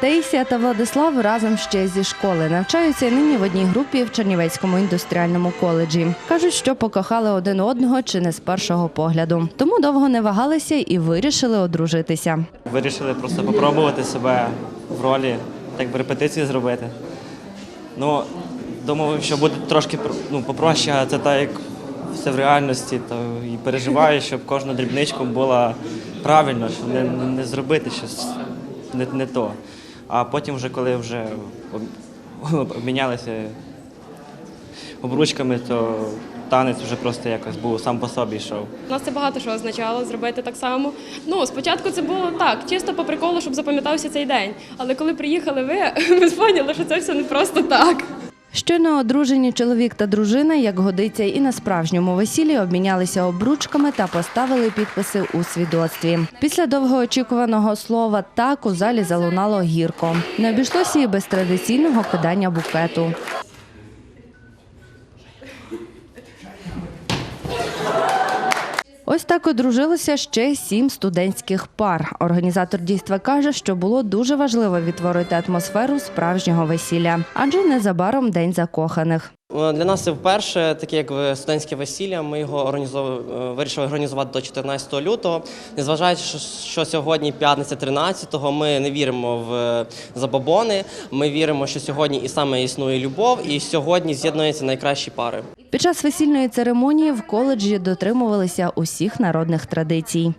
Таїсія та Владислав разом ще зі школи навчаються і нині в одній групі в Чернівецькому індустріальному коледжі. Кажуть, що покохали один одного чи не з першого погляду. Тому довго не вагалися і вирішили одружитися. Вирішили просто попробувати себе в ролі, так би репетиції зробити. Ну, думав, що буде трошки ну, попроще, а це так, як все в реальності, то і переживаю, щоб кожна дрібничка була правильно, щоб не, не зробити щось не, не то. А потім, вже, коли вже обмінялися обручками, то танець вже просто якось був сам по собі йшов. У нас це багато що означало зробити так само. Ну, спочатку це було так, чисто по приколу, щоб запам'ятався цей день. Але коли приїхали ви, ми зрозуміли, що це все не просто так. Щойно одружені чоловік та дружина, як годиться і на справжньому весіллі, обмінялися обручками та поставили підписи у свідоцтві. Після довгоочікуваного слова так у залі залунало гірко. Не обійшлося і без традиційного кидання букету. Ось так одружилося ще сім студентських пар. Організатор дійства каже, що було дуже важливо відтворити атмосферу справжнього весілля, адже незабаром день закоханих. Е, Для нас це вперше, таке як студентське весілля. Ми його е, вирішили організувати до 14 лютого. Незважаючи, що, що сьогодні п'ятниця 13-го, ми не віримо в е, забобони. Ми віримо, що сьогодні і саме існує любов, і сьогодні з'єднуються найкращі пари. Під час весільної церемонії в коледжі дотримувалися усіх народних традицій.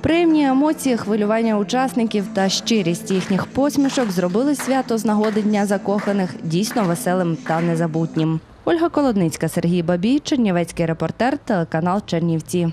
Приємні емоції, хвилювання учасників та щирість їхніх посмішок зробили свято з нагоди Дня закоханих дійсно веселим та незабутнім. Ольга Колодницька, Сергій Бабій, Чернівецький репортер, телеканал Чернівці.